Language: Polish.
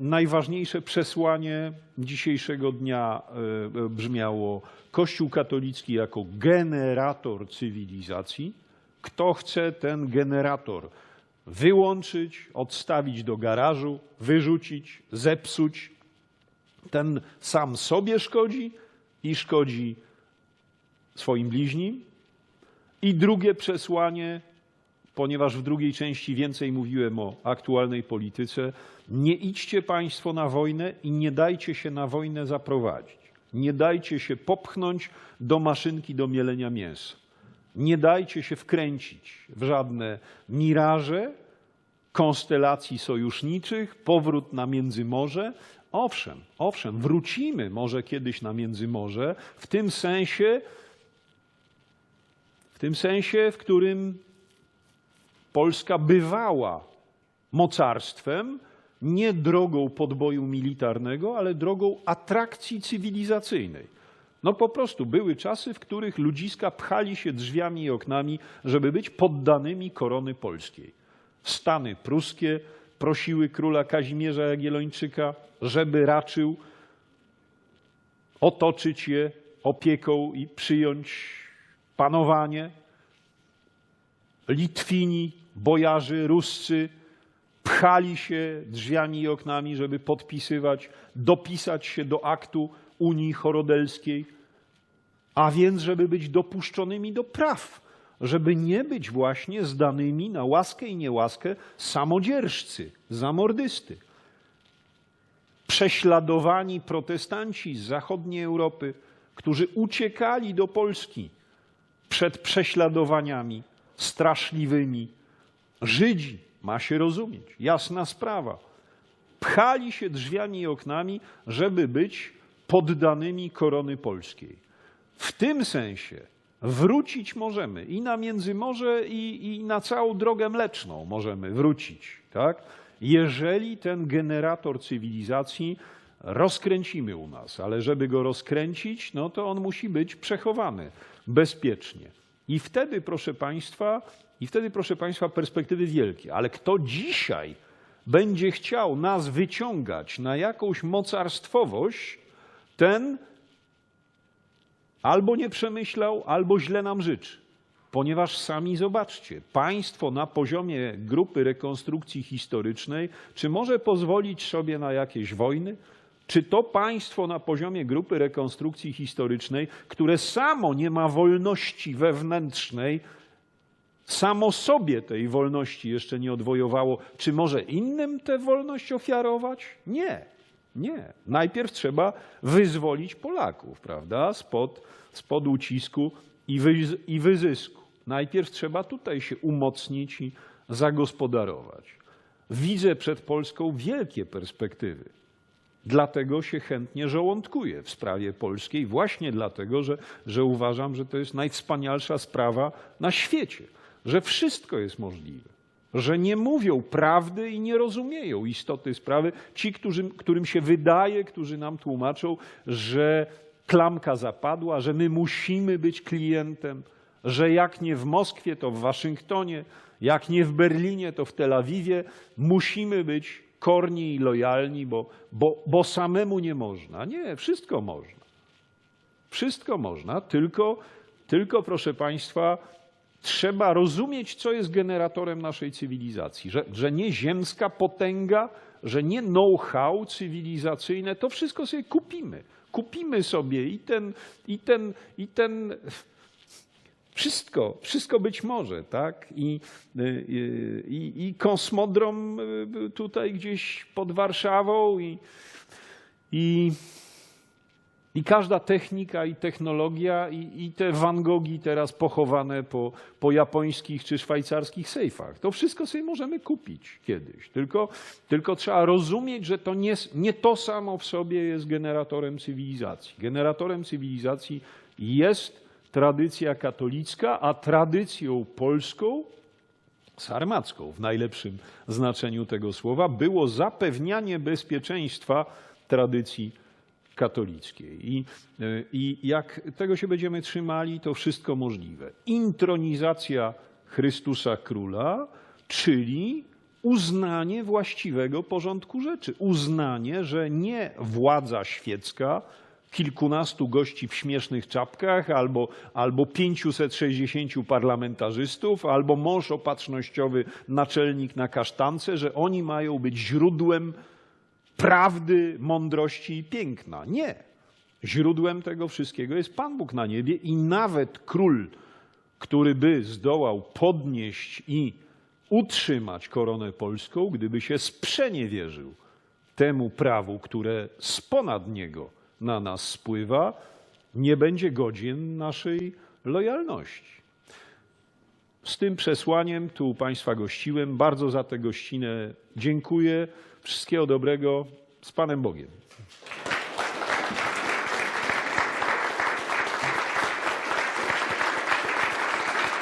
najważniejsze przesłanie dzisiejszego dnia e, e, brzmiało: Kościół katolicki jako generator cywilizacji. Kto chce ten generator wyłączyć, odstawić do garażu, wyrzucić, zepsuć, ten sam sobie szkodzi i szkodzi swoim bliźnim. I drugie przesłanie, ponieważ w drugiej części więcej mówiłem o aktualnej polityce, nie idźcie Państwo na wojnę i nie dajcie się na wojnę zaprowadzić. Nie dajcie się popchnąć do maszynki do mielenia mięsa. Nie dajcie się wkręcić w żadne miraże, konstelacji sojuszniczych, powrót na Międzymorze. Owszem, owszem, wrócimy może kiedyś na Międzymorze w tym sensie, w tym sensie, w którym Polska bywała mocarstwem, nie drogą podboju militarnego, ale drogą atrakcji cywilizacyjnej. No po prostu były czasy, w których ludziska pchali się drzwiami i oknami, żeby być poddanymi korony polskiej. Stany pruskie prosiły króla Kazimierza Jagiellończyka, żeby raczył otoczyć je opieką i przyjąć panowanie. Litwini, bojarzy ruscy pchali się drzwiami i oknami, żeby podpisywać, dopisać się do aktu Unii Chorodelskiej, a więc żeby być dopuszczonymi do praw, żeby nie być właśnie zdanymi na łaskę i niełaskę samodzierżcy, zamordysty. Prześladowani protestanci z zachodniej Europy, którzy uciekali do Polski przed prześladowaniami straszliwymi. Żydzi, ma się rozumieć, jasna sprawa, pchali się drzwiami i oknami, żeby być poddanymi korony polskiej. W tym sensie wrócić możemy i na Międzymorze, i, i na całą drogę mleczną możemy wrócić, tak? jeżeli ten generator cywilizacji rozkręcimy u nas, ale żeby go rozkręcić, no to on musi być przechowany bezpiecznie. I wtedy, proszę Państwa, i wtedy, proszę Państwa, perspektywy wielkie. Ale kto dzisiaj będzie chciał nas wyciągać na jakąś mocarstwowość, ten albo nie przemyślał, albo źle nam życzy. Ponieważ sami zobaczcie, państwo na poziomie grupy rekonstrukcji historycznej, czy może pozwolić sobie na jakieś wojny? Czy to państwo na poziomie grupy rekonstrukcji historycznej, które samo nie ma wolności wewnętrznej, samo sobie tej wolności jeszcze nie odwojowało, czy może innym tę wolność ofiarować? Nie, nie. Najpierw trzeba wyzwolić Polaków, prawda, spod, spod ucisku i, i wyzysku. Najpierw trzeba tutaj się umocnić i zagospodarować. Widzę przed Polską wielkie perspektywy. Dlatego się chętnie żołądkuję w sprawie polskiej, właśnie dlatego, że, że uważam, że to jest najwspanialsza sprawa na świecie, że wszystko jest możliwe, że nie mówią prawdy i nie rozumieją istoty sprawy ci, którzy, którym się wydaje, którzy nam tłumaczą, że klamka zapadła, że my musimy być klientem, że jak nie w Moskwie, to w Waszyngtonie, jak nie w Berlinie, to w Tel Awiwie, musimy być korni i lojalni, bo, bo, bo samemu nie można. Nie, wszystko można. Wszystko można, tylko, tylko proszę Państwa, trzeba rozumieć, co jest generatorem naszej cywilizacji. Że, że nie ziemska potęga, że nie know-how cywilizacyjne, to wszystko sobie kupimy. Kupimy sobie i ten, i ten, i ten wszystko, wszystko być może, tak? I, i, i kosmodrom y, tutaj gdzieś pod Warszawą i, i, i każda technika i technologia i, i te Van Gogi teraz pochowane po, po japońskich czy szwajcarskich sejfach. To wszystko sobie możemy kupić kiedyś. Tylko, tylko trzeba rozumieć, że to nie, nie to samo w sobie jest generatorem cywilizacji. Generatorem cywilizacji jest tradycja katolicka, a tradycją polską, sarmacką w najlepszym znaczeniu tego słowa, było zapewnianie bezpieczeństwa tradycji katolickiej. I, I jak tego się będziemy trzymali, to wszystko możliwe. Intronizacja Chrystusa Króla, czyli uznanie właściwego porządku rzeczy, uznanie, że nie władza świecka, kilkunastu gości w śmiesznych czapkach, albo, albo 560 parlamentarzystów, albo mąż opatrznościowy, naczelnik na kasztance, że oni mają być źródłem prawdy, mądrości i piękna. Nie. Źródłem tego wszystkiego jest Pan Bóg na niebie i nawet król, który by zdołał podnieść i utrzymać koronę polską, gdyby się sprzeniewierzył temu prawu, które z ponad niego na nas spływa, nie będzie godzien naszej lojalności. Z tym przesłaniem tu Państwa gościłem. Bardzo za tę gościnę dziękuję. Wszystkiego dobrego. Z Panem Bogiem.